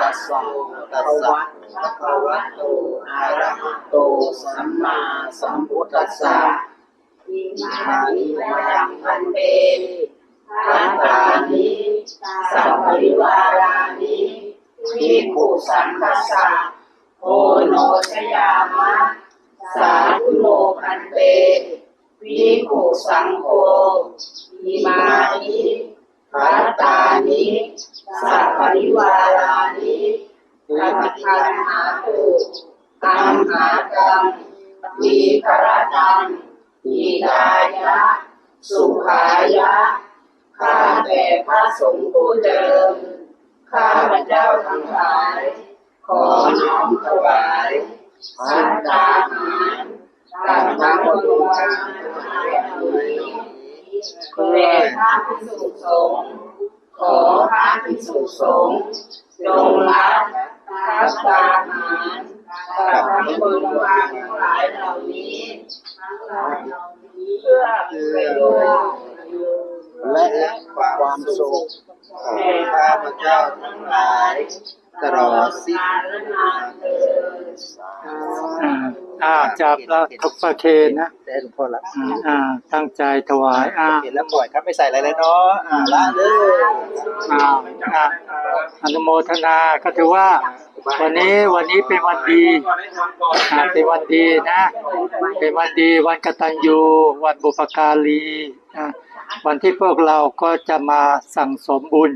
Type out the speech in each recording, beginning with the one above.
ตัสสะตัสสะภะคะวะโตอะระหะโตสัมมาสัมพุทธัสสะอิมานิมะยังพันเตทัตตานิสัพพิวารานิภิกขุสังฆัสสะโอโนชยามะ สาธุโลพันเตภิกขุสังโฆอิ นิสัพพริวารานิทัตทันหาตุอัมหากังทีครตังทีดายะ สุขายะ ข้าแต่พระสงฆ์ผู้เจริญข้าพระเจ้าทั้งหลาย ขอน้อมถวายสัตตาหารกับพระบรมราชาเหล่านี้แด่พระภิกษุสงฆ์ ขอพระภิกษุสงฆ์จงรับสัตตาหารกับทั้งบรมราชานี้ทั้งหลายเหล่านี้เพื่อประโยชน์และความสุขของข้าพเจ้าทั้งหลายตลอดสิ้นอ่าอ่าจับแล้วทุกประเคนนะแต่หลวงพ่อละอ่าอ่า ตั้งใจถวายอ่าเห็นแล้วปล่อยครับไม่ใส่อะไรเลยเนาะอ่าละเลยอ่าอ่าอนุโมทนาก็ถือว่า วันนี้วันนี้เป็นวันดีอ่าเป็นวันดีนะ เป็นวันดีวันกตัญญูวันบุปการีอ่าวันที่พวกเราก็จะมาสั่งสมบุญ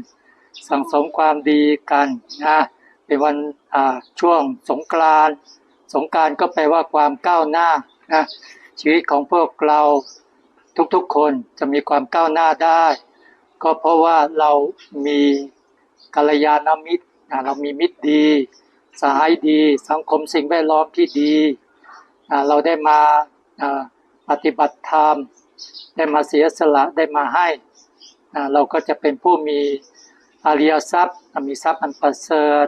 สั่งสมความดีกันนะเป็นวันช่วงสงกรานสงการก็แปลว่าความก้าวหน้านะชีวิตของพวกเราทุกๆคนจะมีความก้าวหน้าได้ ก็เพราะว่าเรามีกัลยาณมิตรนะเรามีมิตรดีสหายดี สังคมสิ่งแวดล้อมที่ดีอ่าเราได้มาปฏิบัติธรรม ได้มาเสียสละได้มาให้อ่าเราก็จะเป็นผู้มี อริยทรัพย์มีทรัพย์อันประเสริฐ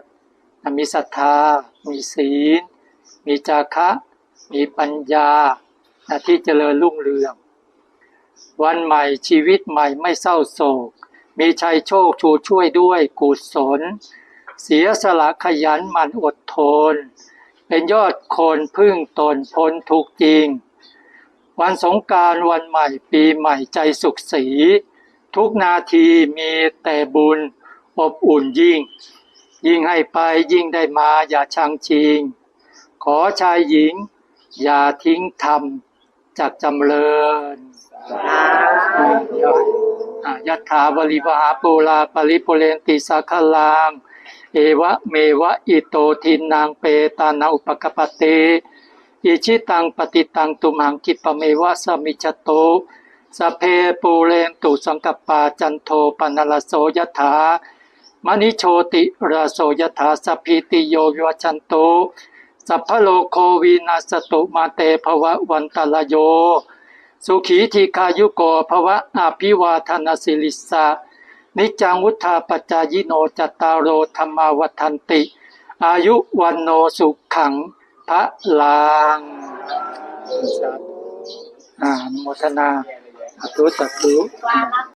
มีศรัทธา มีศีล มีจาคะ มีปัญญาที่เจริญรุ่งเรือง วันใหม่ชีวิตใหม่ไม่เศร้าโศก มีชัยโชคชูช่วยด้วยกุศล เสียสละขยันหมันอดทน เป็นยอดคนพึ่งตนพ้นทุกจริง วันสงการวันใหม่ปีใหม่ใจสุขสี ทุกนาทีมีแต่บุญ อบอุ่นยิ่ง ยิ่งให้ไปยิ่งได้มาอย่าชังชิง ขอชายหญิง อย่าทิ้งธรรมจากจำเริญอ่ายะถาวริวหาปูลาปริปุเรนติสาคลังเอวะเมวะอิโตทินังเปตานาอุปกปปเตอิชิตังปฏิตังตุมหังคิปะเมวะสมิจจโตสพเพปูเรนตุสังกปปาจันโทปนลโสยถา มณิโชติราโสยถาสพพิติโยวิวัชันโตสัพพโลโควินาสตุมาเตภวะวันตลโย สุขีทีคายุโกภวะอาภิวาทนสิลิสานิจังวุธาปจายโนจตารโรธรรมาวัฏันติ อายุวันโนสุขังพระลางอ่าอนุโมทนาสาธุสาธุ